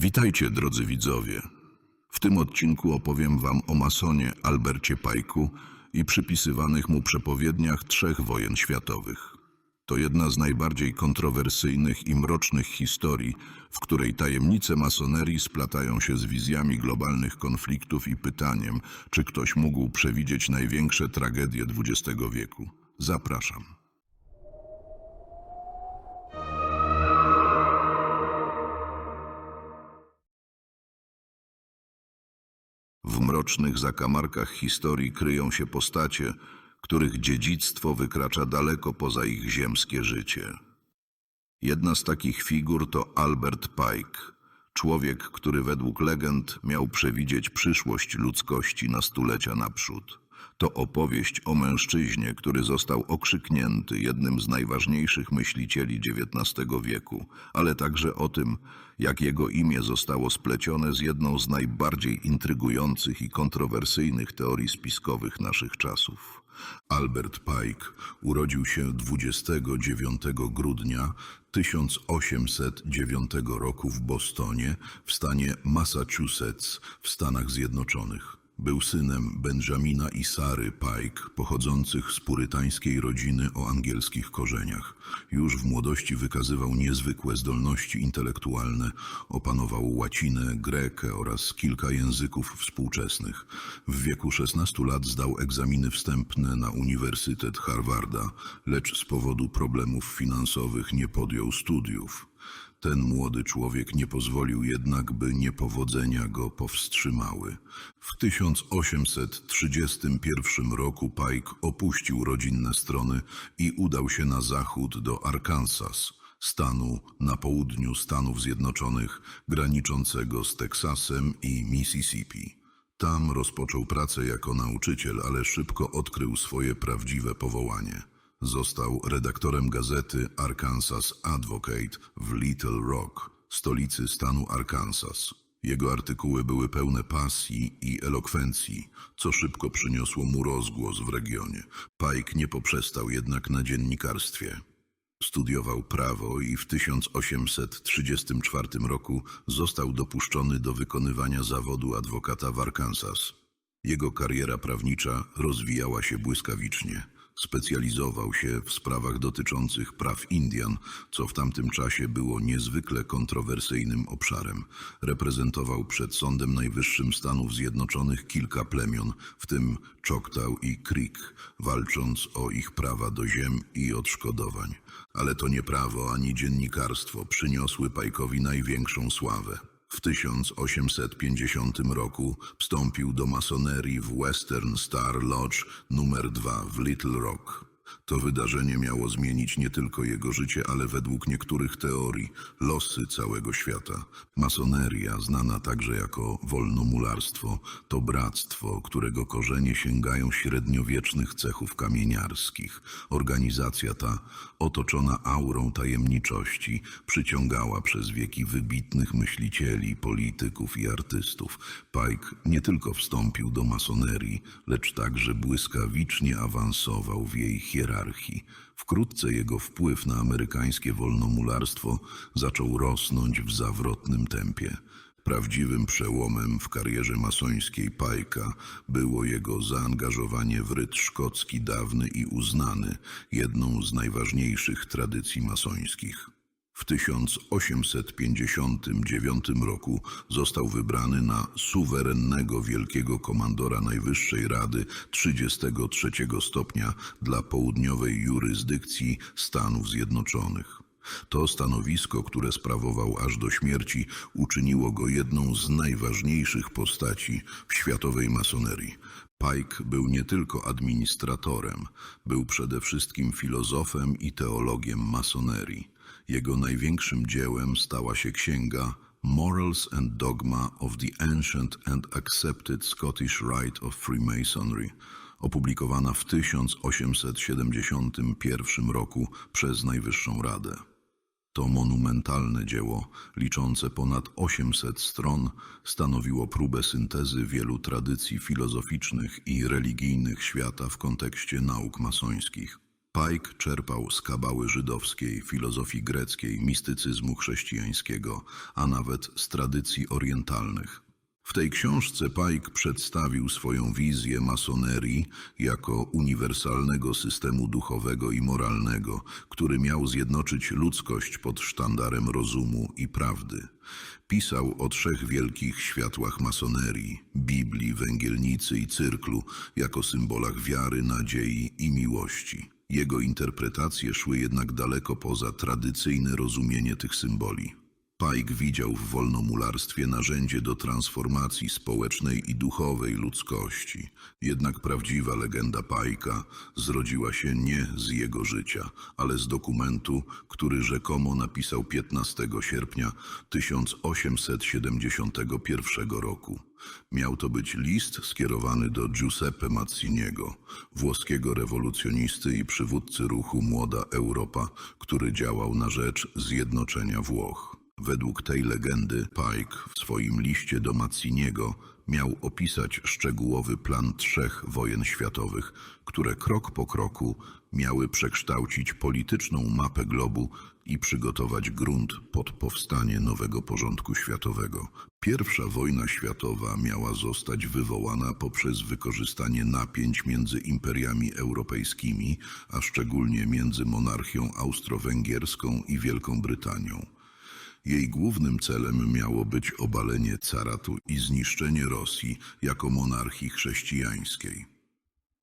Witajcie, drodzy widzowie. W tym odcinku opowiem Wam o masonie Albercie Pajku i przypisywanych mu przepowiedniach trzech wojen światowych. To jedna z najbardziej kontrowersyjnych i mrocznych historii, w której tajemnice masonerii splatają się z wizjami globalnych konfliktów i pytaniem, czy ktoś mógł przewidzieć największe tragedie XX wieku. Zapraszam. W mrocznych zakamarkach historii kryją się postacie, których dziedzictwo wykracza daleko poza ich ziemskie życie. Jedna z takich figur to Albert Pike, człowiek, który według legend miał przewidzieć przyszłość ludzkości na stulecia naprzód. To opowieść o mężczyźnie, który został okrzyknięty jednym z najważniejszych myślicieli XIX wieku, ale także o tym, jak jego imię zostało splecione z jedną z najbardziej intrygujących i kontrowersyjnych teorii spiskowych naszych czasów. Albert Pike urodził się 29 grudnia 1809 roku w Bostonie w stanie Massachusetts w Stanach Zjednoczonych. Był synem Benjamina i Sary Pike, pochodzących z purytańskiej rodziny o angielskich korzeniach. Już w młodości wykazywał niezwykłe zdolności intelektualne, opanował łacinę, grekę oraz kilka języków współczesnych. W wieku 16 lat zdał egzaminy wstępne na Uniwersytet Harvarda, lecz z powodu problemów finansowych nie podjął studiów. Ten młody człowiek nie pozwolił jednak, by niepowodzenia go powstrzymały. W 1831 roku Pike opuścił rodzinne strony i udał się na zachód do Arkansas, stanu na południu Stanów Zjednoczonych, graniczącego z Teksasem i Mississippi. Tam rozpoczął pracę jako nauczyciel, ale szybko odkrył swoje prawdziwe powołanie. Został redaktorem gazety Arkansas Advocate w Little Rock, stolicy stanu Arkansas. Jego artykuły były pełne pasji i elokwencji, co szybko przyniosło mu rozgłos w regionie. Pike nie poprzestał jednak na dziennikarstwie. Studiował prawo i w 1834 roku został dopuszczony do wykonywania zawodu adwokata w Arkansas. Jego kariera prawnicza rozwijała się błyskawicznie. Specjalizował się w sprawach dotyczących praw Indian, co w tamtym czasie było niezwykle kontrowersyjnym obszarem. Reprezentował przed Sądem Najwyższym Stanów Zjednoczonych kilka plemion, w tym Choctaw i Creek, walcząc o ich prawa do ziem i odszkodowań. Ale to nie prawo ani dziennikarstwo przyniosły Pajkowi największą sławę. W 1850 roku wstąpił do masonerii w Western Star Lodge nr 2 w Little Rock. To wydarzenie miało zmienić nie tylko jego życie, ale według niektórych teorii losy całego świata. Masoneria, znana także jako wolnomularstwo, to bractwo, którego korzenie sięgają średniowiecznych cechów kamieniarskich. Organizacja ta, otoczona aurą tajemniczości, przyciągała przez wieki wybitnych myślicieli, polityków i artystów. Pike nie tylko wstąpił do masonerii, lecz także błyskawicznie awansował w jej hierarchii. Wkrótce jego wpływ na amerykańskie wolnomularstwo zaczął rosnąć w zawrotnym tempie. Prawdziwym przełomem w karierze masońskiej Pajka było jego zaangażowanie w ryt szkocki dawny i uznany, jedną z najważniejszych tradycji masońskich. W 1859 roku został wybrany na suwerennego wielkiego komandora Najwyższej Rady 33 stopnia dla południowej jurysdykcji Stanów Zjednoczonych. To stanowisko, które sprawował aż do śmierci, uczyniło go jedną z najważniejszych postaci w światowej masonerii. Pike był nie tylko administratorem, był przede wszystkim filozofem i teologiem masonerii. Jego największym dziełem stała się księga Morals and Dogma of the Ancient and Accepted Scottish Rite of Freemasonry, opublikowana w 1871 roku przez Najwyższą Radę. To monumentalne dzieło, liczące ponad 800 stron, stanowiło próbę syntezy wielu tradycji filozoficznych i religijnych świata w kontekście nauk masońskich. Pike czerpał z kabały żydowskiej, filozofii greckiej, mistycyzmu chrześcijańskiego, a nawet z tradycji orientalnych. W tej książce Pike przedstawił swoją wizję masonerii jako uniwersalnego systemu duchowego i moralnego, który miał zjednoczyć ludzkość pod sztandarem rozumu i prawdy. Pisał o trzech wielkich światłach masonerii Biblii, węgielnicy i cyrklu jako symbolach wiary, nadziei i miłości. Jego interpretacje szły jednak daleko poza tradycyjne rozumienie tych symboli. Pike widział w wolnomularstwie narzędzie do transformacji społecznej i duchowej ludzkości. Jednak prawdziwa legenda Pajka zrodziła się nie z jego życia, ale z dokumentu, który rzekomo napisał 15 sierpnia 1871 roku. Miał to być list skierowany do Giuseppe Mazziniego, włoskiego rewolucjonisty i przywódcy ruchu Młoda Europa, który działał na rzecz zjednoczenia Włoch. Według tej legendy Pike w swoim liście do Mazziniego miał opisać szczegółowy plan trzech wojen światowych, które krok po kroku miały przekształcić polityczną mapę globu i przygotować grunt pod powstanie nowego porządku światowego. Pierwsza wojna światowa miała zostać wywołana poprzez wykorzystanie napięć między imperiami europejskimi, a szczególnie między monarchią austro-węgierską i Wielką Brytanią. Jej głównym celem miało być obalenie caratu i zniszczenie Rosji jako monarchii chrześcijańskiej.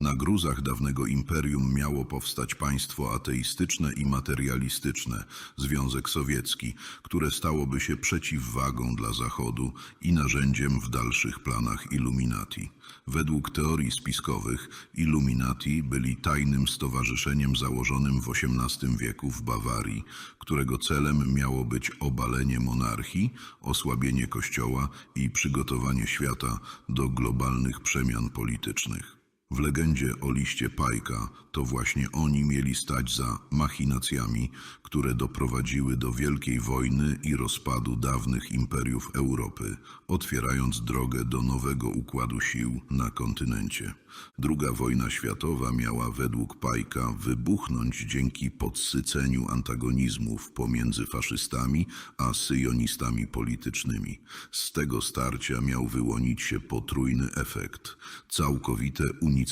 Na gruzach dawnego imperium miało powstać państwo ateistyczne i materialistyczne, Związek Sowiecki, które stałoby się przeciwwagą dla Zachodu i narzędziem w dalszych planach Illuminati. Według teorii spiskowych Illuminati byli tajnym stowarzyszeniem założonym w XVIII wieku w Bawarii, którego celem miało być obalenie monarchii, osłabienie kościoła i przygotowanie świata do globalnych przemian politycznych. W legendzie o liście Pajka to właśnie oni mieli stać za machinacjami, które doprowadziły do wielkiej wojny i rozpadu dawnych imperiów Europy, otwierając drogę do nowego układu sił na kontynencie. Druga wojna światowa miała według Pajka wybuchnąć dzięki podsyceniu antagonizmów pomiędzy faszystami a syjonistami politycznymi. Z tego starcia miał wyłonić się potrójny efekt: całkowite unicestwienie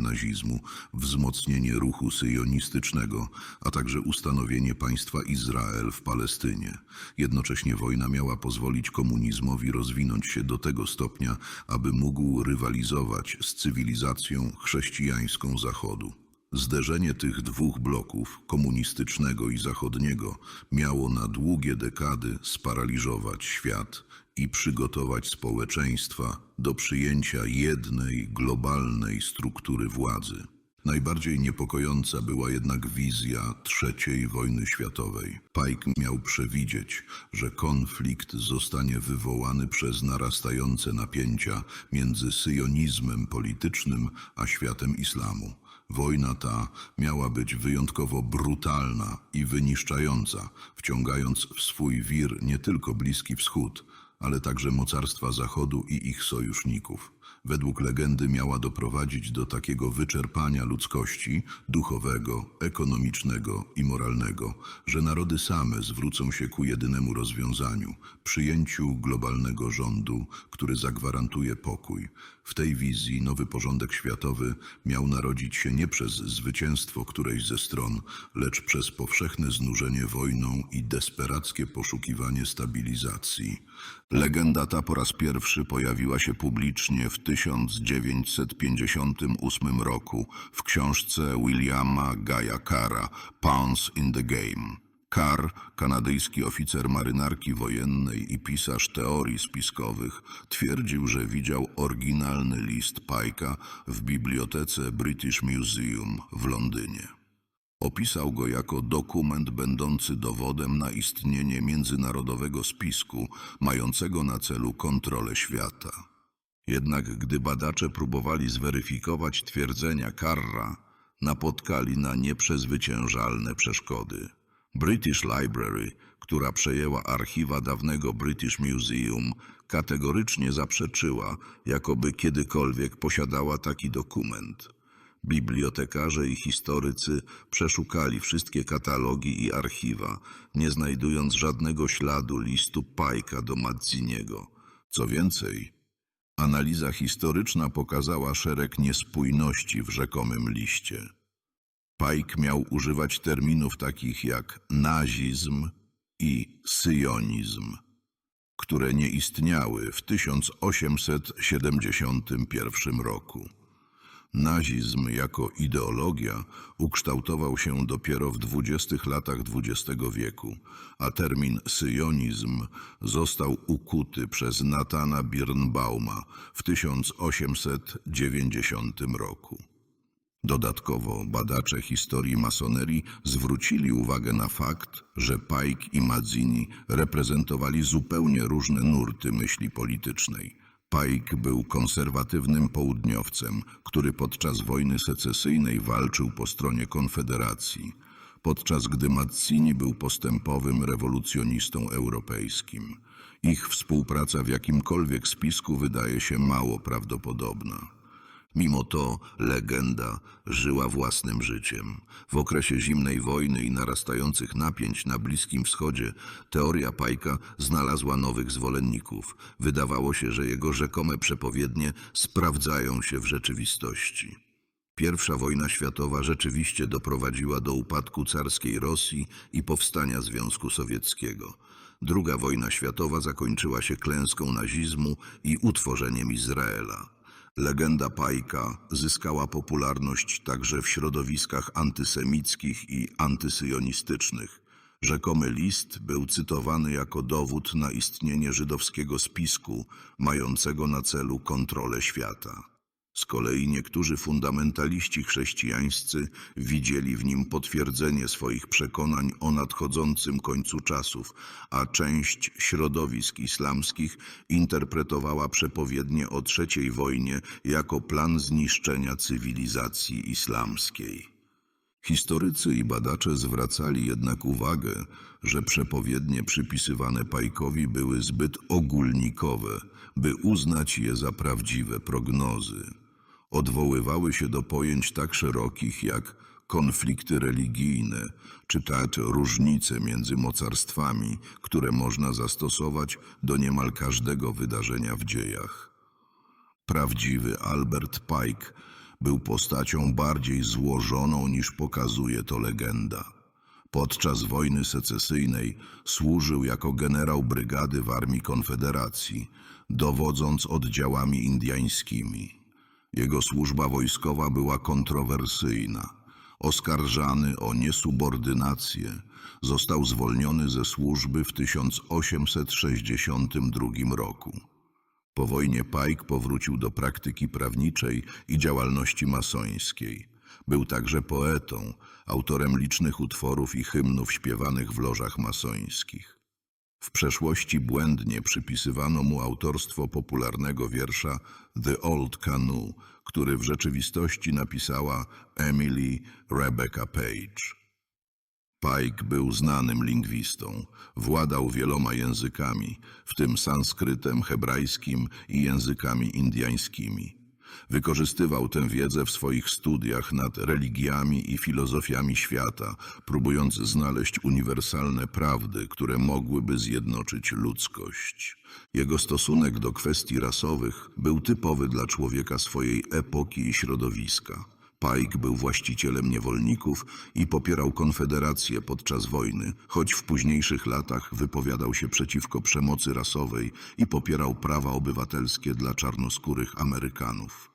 nazizmu, wzmocnienie ruchu syjonistycznego, a także ustanowienie państwa Izrael w Palestynie. Jednocześnie wojna miała pozwolić komunizmowi rozwinąć się do tego stopnia, aby mógł rywalizować z cywilizacją chrześcijańską Zachodu. Zderzenie tych dwóch bloków, komunistycznego i zachodniego, miało na długie dekady sparaliżować świat i przygotować społeczeństwa do przyjęcia jednej globalnej struktury władzy. Najbardziej niepokojąca była jednak wizja III wojny światowej. Pike miał przewidzieć, że konflikt zostanie wywołany przez narastające napięcia między syjonizmem politycznym a światem islamu. Wojna ta miała być wyjątkowo brutalna i wyniszczająca, wciągając w swój wir nie tylko Bliski Wschód, ale także mocarstwa Zachodu i ich sojuszników. Według legendy miała doprowadzić do takiego wyczerpania ludzkości duchowego, ekonomicznego i moralnego, że narody same zwrócą się ku jedynemu rozwiązaniu przyjęciu globalnego rządu, który zagwarantuje pokój. W tej wizji nowy porządek światowy miał narodzić się nie przez zwycięstwo którejś ze stron, lecz przez powszechne znużenie wojną i desperackie poszukiwanie stabilizacji. Legenda ta po raz pierwszy pojawiła się publicznie w 1958 roku w książce Williama Gaya Cara Pawns in the Game. Carr, kanadyjski oficer marynarki wojennej i pisarz teorii spiskowych, twierdził, że widział oryginalny list Pike'a w bibliotece British Museum w Londynie. Opisał go jako dokument będący dowodem na istnienie międzynarodowego spisku mającego na celu kontrolę świata. Jednak gdy badacze próbowali zweryfikować twierdzenia Carra, napotkali na nieprzezwyciężalne przeszkody. British Library, która przejęła archiwa dawnego British Museum, kategorycznie zaprzeczyła, jakoby kiedykolwiek posiadała taki dokument. Bibliotekarze i historycy przeszukali wszystkie katalogi i archiwa, nie znajdując żadnego śladu listu Pajka do Mazziniego. Co więcej, analiza historyczna pokazała szereg niespójności w rzekomym liście. Pike miał używać terminów takich jak nazizm i syjonizm, które nie istniały w 1871 roku. Nazizm jako ideologia ukształtował się dopiero w dwudziestych latach XX wieku, a termin syjonizm został ukuty przez Natana Birnbauma w 1890 roku. Dodatkowo badacze historii masonerii zwrócili uwagę na fakt, że Pike i Mazzini reprezentowali zupełnie różne nurty myśli politycznej. Pike był konserwatywnym południowcem, który podczas wojny secesyjnej walczył po stronie Konfederacji, podczas gdy Mazzini był postępowym rewolucjonistą europejskim. Ich współpraca w jakimkolwiek spisku wydaje się mało prawdopodobna. Mimo to legenda żyła własnym życiem. W okresie zimnej wojny i narastających napięć na Bliskim Wschodzie teoria Pajka znalazła nowych zwolenników. Wydawało się, że jego rzekome przepowiednie sprawdzają się w rzeczywistości. Pierwsza wojna światowa rzeczywiście doprowadziła do upadku carskiej Rosji i powstania Związku Sowieckiego. Druga wojna światowa zakończyła się klęską nazizmu i utworzeniem Izraela. Legenda Pajka zyskała popularność także w środowiskach antysemickich i antysyjonistycznych. Rzekomy list był cytowany jako dowód na istnienie żydowskiego spisku mającego na celu kontrolę świata. Z kolei niektórzy fundamentaliści chrześcijańscy widzieli w nim potwierdzenie swoich przekonań o nadchodzącym końcu czasów, a część środowisk islamskich interpretowała przepowiednie o trzeciej wojnie jako plan zniszczenia cywilizacji islamskiej. Historycy i badacze zwracali jednak uwagę, że przepowiednie przypisywane Pajkowi były zbyt ogólnikowe, by uznać je za prawdziwe prognozy. Odwoływały się do pojęć tak szerokich jak konflikty religijne, czy też różnice między mocarstwami, które można zastosować do niemal każdego wydarzenia w dziejach. Prawdziwy Albert Pike był postacią bardziej złożoną niż pokazuje to legenda. Podczas wojny secesyjnej służył jako generał brygady w Armii Konfederacji, dowodząc oddziałami indiańskimi. Jego służba wojskowa była kontrowersyjna. Oskarżany o niesubordynację, został zwolniony ze służby w 1862 roku. Po wojnie Pike powrócił do praktyki prawniczej i działalności masońskiej. Był także poetą, autorem licznych utworów i hymnów śpiewanych w lożach masońskich. W przeszłości błędnie przypisywano mu autorstwo popularnego wiersza The Old Canoe, który w rzeczywistości napisała Emily Rebecca Page. Pike był znanym lingwistą, władał wieloma językami, w tym sanskrytem, hebrajskim i językami indiańskimi. Wykorzystywał tę wiedzę w swoich studiach nad religiami i filozofiami świata, próbując znaleźć uniwersalne prawdy, które mogłyby zjednoczyć ludzkość. Jego stosunek do kwestii rasowych był typowy dla człowieka swojej epoki i środowiska. Pike był właścicielem niewolników i popierał konfederację podczas wojny, choć w późniejszych latach wypowiadał się przeciwko przemocy rasowej i popierał prawa obywatelskie dla czarnoskórych Amerykanów.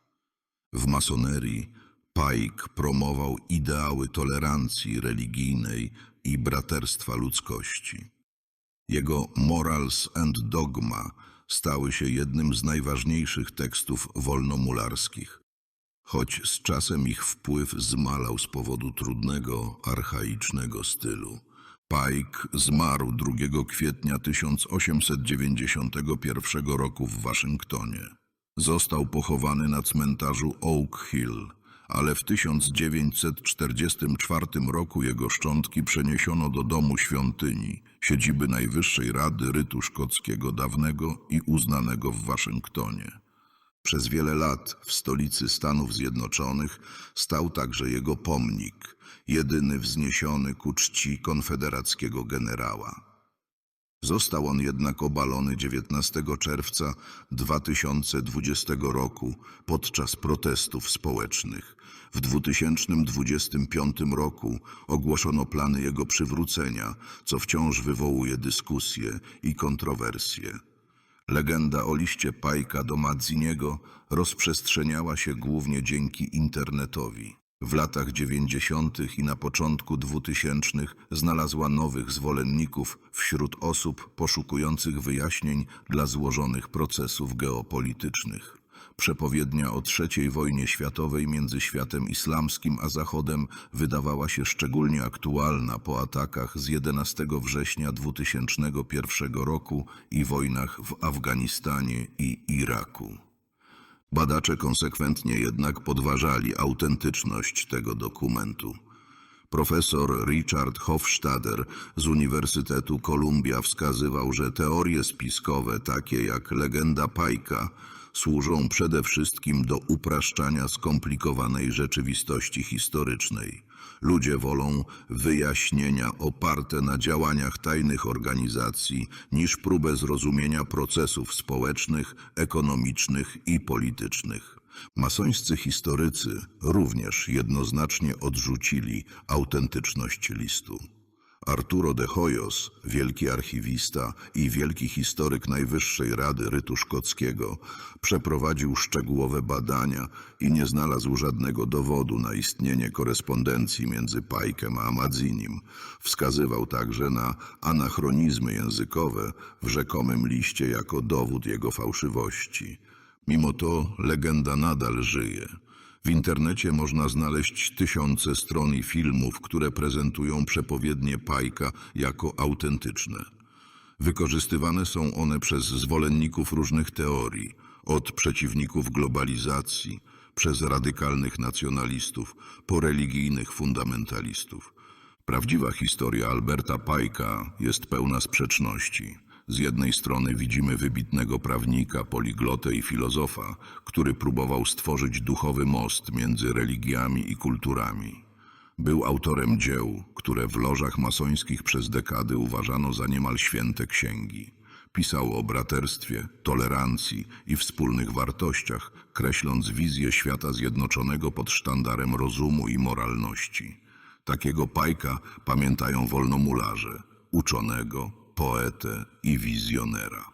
W masonerii Pike promował ideały tolerancji religijnej i braterstwa ludzkości. Jego Morals and Dogma stały się jednym z najważniejszych tekstów wolnomularskich choć z czasem ich wpływ zmalał z powodu trudnego, archaicznego stylu. Pike zmarł 2 kwietnia 1891 roku w Waszyngtonie. Został pochowany na cmentarzu Oak Hill, ale w 1944 roku jego szczątki przeniesiono do domu świątyni, siedziby Najwyższej Rady Rytu Szkockiego dawnego i uznanego w Waszyngtonie. Przez wiele lat w stolicy Stanów Zjednoczonych stał także jego pomnik, jedyny wzniesiony ku czci konfederackiego generała. Został on jednak obalony 19 czerwca 2020 roku podczas protestów społecznych. W 2025 roku ogłoszono plany jego przywrócenia, co wciąż wywołuje dyskusje i kontrowersje. Legenda o liście Pajka do Mazziniego rozprzestrzeniała się głównie dzięki internetowi. W latach 90. i na początku 2000 znalazła nowych zwolenników wśród osób poszukujących wyjaśnień dla złożonych procesów geopolitycznych. Przepowiednia o trzeciej wojnie światowej między światem islamskim a Zachodem wydawała się szczególnie aktualna po atakach z 11 września 2001 roku i wojnach w Afganistanie i Iraku. Badacze konsekwentnie jednak podważali autentyczność tego dokumentu. Profesor Richard Hofstadter z Uniwersytetu Columbia wskazywał, że teorie spiskowe, takie jak legenda Pajka, służą przede wszystkim do upraszczania skomplikowanej rzeczywistości historycznej. Ludzie wolą wyjaśnienia oparte na działaniach tajnych organizacji niż próbę zrozumienia procesów społecznych, ekonomicznych i politycznych. Masońscy historycy również jednoznacznie odrzucili autentyczność listu. Arturo de Hoyos, wielki archiwista i wielki historyk Najwyższej Rady Rytu Szkockiego, przeprowadził szczegółowe badania i nie znalazł żadnego dowodu na istnienie korespondencji między Pajkiem a Madzinim. Wskazywał także na anachronizmy językowe w rzekomym liście jako dowód jego fałszywości. Mimo to legenda nadal żyje. W internecie można znaleźć tysiące stron i filmów, które prezentują przepowiednie Pajka jako autentyczne. Wykorzystywane są one przez zwolenników różnych teorii, od przeciwników globalizacji, przez radykalnych nacjonalistów, po religijnych fundamentalistów. Prawdziwa historia Alberta Pajka jest pełna sprzeczności. Z jednej strony widzimy wybitnego prawnika, poliglotę i filozofa, który próbował stworzyć duchowy most między religiami i kulturami. Był autorem dzieł, które w lożach masońskich przez dekady uważano za niemal święte księgi. Pisał o braterstwie, tolerancji i wspólnych wartościach, kreśląc wizję świata zjednoczonego pod sztandarem rozumu i moralności. Takiego pajka pamiętają wolnomularze, uczonego, poetę i wizjonera.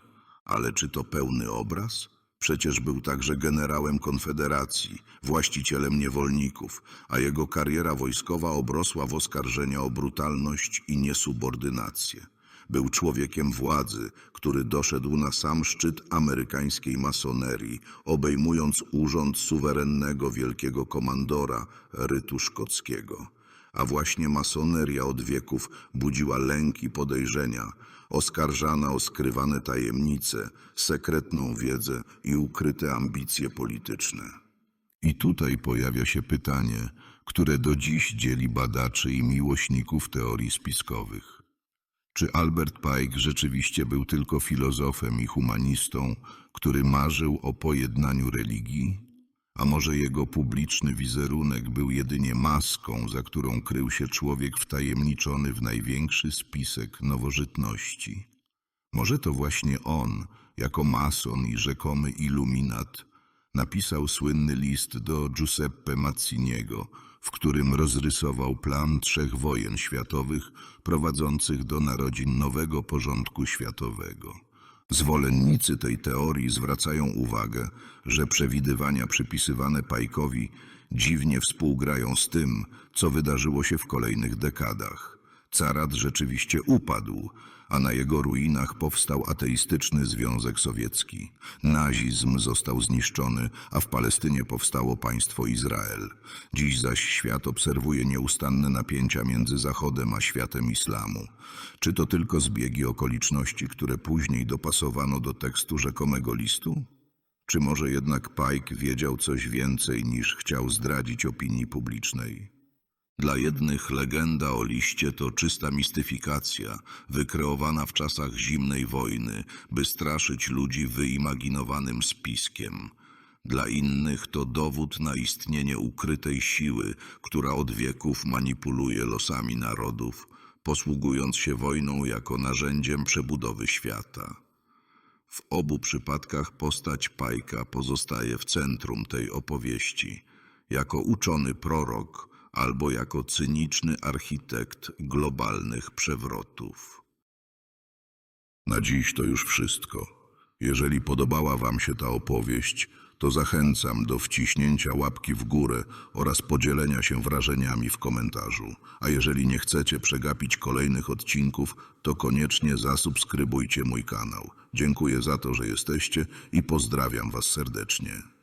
Ale czy to pełny obraz? Przecież był także generałem Konfederacji, właścicielem niewolników, a jego kariera wojskowa obrosła w oskarżenia o brutalność i niesubordynację. Był człowiekiem władzy, który doszedł na sam szczyt amerykańskiej masonerii, obejmując urząd suwerennego wielkiego komandora rytu szkockiego. A właśnie masoneria od wieków budziła lęk i podejrzenia, oskarżana o skrywane tajemnice, sekretną wiedzę i ukryte ambicje polityczne. I tutaj pojawia się pytanie, które do dziś dzieli badaczy i miłośników teorii spiskowych. Czy Albert Pike rzeczywiście był tylko filozofem i humanistą, który marzył o pojednaniu religii? A może jego publiczny wizerunek był jedynie maską, za którą krył się człowiek wtajemniczony w największy spisek nowożytności? Może to właśnie on, jako mason i rzekomy iluminat, napisał słynny list do Giuseppe Mazziniego, w którym rozrysował plan trzech wojen światowych prowadzących do narodzin nowego porządku światowego. Zwolennicy tej teorii zwracają uwagę, że przewidywania przypisywane Pajkowi dziwnie współgrają z tym, co wydarzyło się w kolejnych dekadach. Carat rzeczywiście upadł, a na jego ruinach powstał ateistyczny Związek Sowiecki. Nazizm został zniszczony, a w Palestynie powstało państwo Izrael. Dziś zaś świat obserwuje nieustanne napięcia między Zachodem a światem islamu. Czy to tylko zbiegi okoliczności, które później dopasowano do tekstu rzekomego listu? Czy może jednak Pike wiedział coś więcej niż chciał zdradzić opinii publicznej? Dla jednych legenda o liście to czysta mistyfikacja, wykreowana w czasach zimnej wojny, by straszyć ludzi wyimaginowanym spiskiem. Dla innych to dowód na istnienie ukrytej siły, która od wieków manipuluje losami narodów, posługując się wojną jako narzędziem przebudowy świata. W obu przypadkach postać Pajka pozostaje w centrum tej opowieści, jako uczony prorok albo jako cyniczny architekt globalnych przewrotów. Na dziś to już wszystko. Jeżeli podobała Wam się ta opowieść, to zachęcam do wciśnięcia łapki w górę oraz podzielenia się wrażeniami w komentarzu. A jeżeli nie chcecie przegapić kolejnych odcinków, to koniecznie zasubskrybujcie mój kanał. Dziękuję za to, że jesteście i pozdrawiam Was serdecznie.